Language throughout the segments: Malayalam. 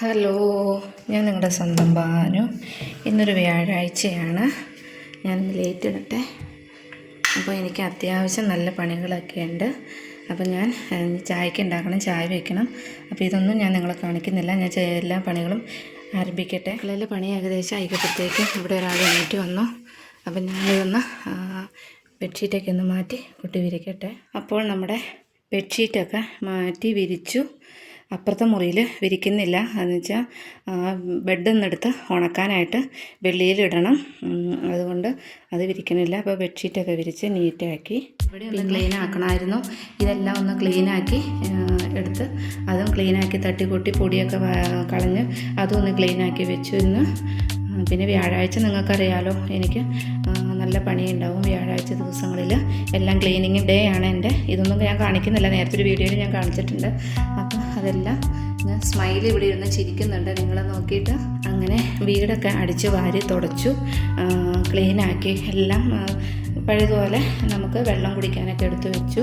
ഹലോ ഞാൻ നിങ്ങളുടെ സ്വന്തം ബാനു ഇന്നൊരു വ്യാഴാഴ്ചയാണ്. ഞാൻ ലേറ്റ് ഇടട്ടെ. അപ്പോൾ എനിക്ക് അത്യാവശ്യം നല്ല പണികളൊക്കെ ഉണ്ട്. അപ്പോൾ ഞാൻ ചായക്ക് ഉണ്ടാക്കണം ചായ വയ്ക്കണം അപ്പോൾ ഇതൊന്നും ഞാൻ നിങ്ങളെ കാണിക്കുന്നില്ല. ഞാൻ എല്ലാ പണികളും ആരംഭിക്കട്ടെ. അടുക്കളയിലെ പണി ഏകദേശം ആയിക്കപ്പോഴത്തേക്ക് ഇവിടെ ഒരാൾ എണീറ്റ് വന്നു. അപ്പം ഞാനിതൊന്ന് ബെഡ്ഷീറ്റൊക്കെ ഒന്ന് മാറ്റി കുട്ടി വിരിക്കട്ടെ. അപ്പോൾ നമ്മുടെ ബെഡ്ഷീറ്റൊക്കെ മാറ്റി വിരിച്ചു. അപ്പുറത്തെ മുറിയിൽ വിരിക്കുന്നില്ല. എന്ന് വെച്ചാൽ ബെഡ് ഒന്നെടുത്ത് ഉണക്കാനായിട്ട് വെള്ളിയിലിടണം അതുകൊണ്ട് അത് വിരിക്കണില്ല. അപ്പോൾ ബെഡ്ഷീറ്റൊക്കെ വിരിച്ച് നീറ്റാക്കി ഇവിടെ ഒന്ന് ക്ലീൻ ആക്കണമായിരുന്നു ഇതെല്ലാം ഒന്ന് ക്ലീനാക്കി എടുത്ത് അതും ക്ലീനാക്കി തട്ടിക്കൂട്ടി പൊടിയൊക്കെ കളഞ്ഞ് അതും ഒന്ന് ക്ലീനാക്കി വെച്ചു ഇന്ന്. പിന്നെ വ്യാഴാഴ്ച നിങ്ങൾക്കറിയാലോ എനിക്ക് നല്ല പണിയുണ്ടാവും വ്യാഴാഴ്ച ദിവസങ്ങളിൽ എല്ലാം ക്ലീനിങ് ഡേ ആണ് എന്റെ ഇതൊന്നും ഞാൻ കാണിക്കുന്നില്ല. നേരത്തെ ഒരു വീഡിയോയിൽ ഞാൻ കാണിച്ചിട്ടുണ്ട്. അപ്പം അതെല്ലാം ഞാൻ സ്മൈൽ ഇവിടെ ഇരുന്ന് ചിരിക്കുന്നുണ്ട്. നിങ്ങളെ നോക്കിയിട്ട് അങ്ങനെ വീടൊക്കെ അടിച്ച് വാരി തുടച്ചു ക്ലീനാക്കി എല്ലാം പഴയതുപോലെ നമുക്ക് വെള്ളം കുടിക്കാനൊക്കെ എടുത്തു വെച്ചു.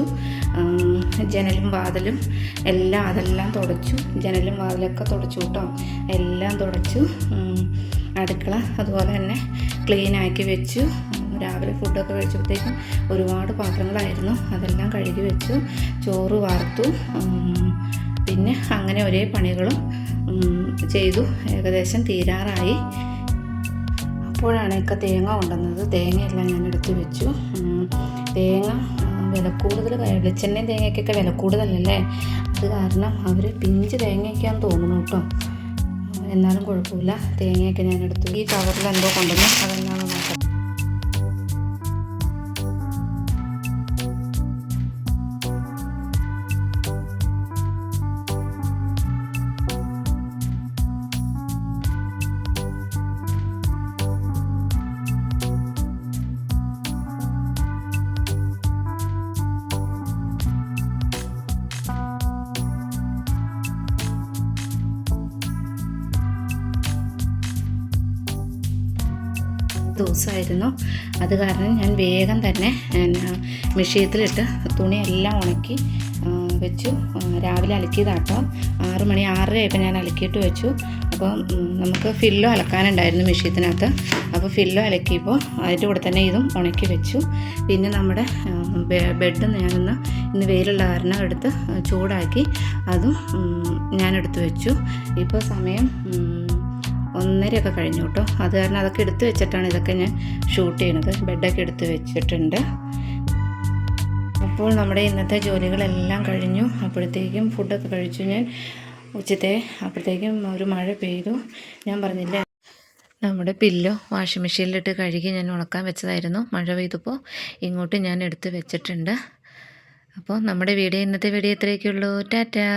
ജനലും വാതിലും എല്ലാം അതെല്ലാം തുടച്ചു. ജനലും വാതിലൊക്കെ തുടച്ചു കേട്ടോ. എല്ലാം തുടച്ചു. അടുക്കള അതുപോലെ തന്നെ ക്ലീനാക്കി വെച്ചു. രാവിലെ ഫുഡൊക്കെ കഴിച്ചപ്പോഴത്തേക്കും ഒരുപാട് പാത്രങ്ങളായിരുന്നു. അതെല്ലാം കഴുകി വെച്ചു ചോറ് വാർത്തു പിന്നെ അങ്ങനെ ഒരേ പണികളും ചെയ്തു. ഏകദേശം തീരാറായി. അപ്പോഴാണ് ഇക്ക തേങ്ങ കൊണ്ടുവന്നത്. തേങ്ങയെല്ലാം ഞാൻ എടുത്തു വെച്ചു. തേങ്ങ വില കൂടുതൽ വെളിച്ചെണ്ണയും തേങ്ങയ്ക്കൊക്കെ വില കൂടുതലല്ലേ അത് കാരണം അവർ പിഞ്ച് തേങ്ങയൊക്കെയാന്ന് തോന്നുന്നു കേട്ടോ. എന്നാലും കുഴപ്പമില്ല. തേങ്ങയൊക്കെ ഞാൻ എടുത്തു. ഈ കവറിൽ എന്തോ കൊണ്ടുവന്നു. അതെന്നാണ് ദിവസമായിരുന്നു. അത് കാരണം ഞാൻ വേഗം തന്നെ മെഷീനത്തിലിട്ട് തുണിയെല്ലാം ഉണക്കി വെച്ചു. രാവിലെ അലക്കിയതാട്ടോ. ആറ് മണി ആറര ആയപ്പോൾ ഞാൻ അലക്കിയിട്ട് വെച്ചു. അപ്പോൾ നമുക്ക് ഫില്ലോ അലക്കാനുണ്ടായിരുന്നു മെഷീനത്തിനകത്ത് അപ്പോൾ ഫില്ലോ അലക്കിയപ്പോൾ അതിന്റെ കൂടെ തന്നെ ഇതും ഉണക്കി വെച്ചു. പിന്നെ നമ്മുടെ ബെഡ് ഞാനൊന്ന് ഇന്ന് വെയിലുള്ള കാരണം എടുത്ത് ചൂടാക്കി അതും ഞാനെടുത്ത് വെച്ചു. ഇപ്പോൾ സമയം ഒന്നരയൊക്കെ കഴിഞ്ഞു കേട്ടോ. അത് കാരണം അതൊക്കെ എടുത്ത് വെച്ചിട്ടാണ് ഇതൊക്കെ ഞാൻ ഷൂട്ട് ചെയ്യണത്. ബെഡൊക്കെ എടുത്ത് വെച്ചിട്ടുണ്ട്. അപ്പോൾ നമ്മുടെ ഇന്നത്തെ ജോലികളെല്ലാം കഴിഞ്ഞു. അപ്പോഴത്തേക്കും ഫുഡൊക്കെ കഴിച്ചു ഞാൻ. ഉച്ചത്തെ അപ്പോഴത്തേക്കും ഒരു മഴ പെയ്തു. ഞാൻ പറഞ്ഞില്ലേ? നമ്മുടെ പില്ലോ വാഷിംഗ് മെഷീനിലിട്ട് കഴുകി ഞാൻ ഉണക്കാൻ വെച്ചതായിരുന്നു. മഴ പെയ്തപ്പോൾ ഇങ്ങോട്ട് ഞാൻ എടുത്ത് വെച്ചിട്ടുണ്ട്. അപ്പോൾ നമ്മുടെ വീഡിയോ ഇന്നത്തെ വീഡിയോ ഇത്രയൊക്കെയുള്ളൂ. ടാറ്റാ!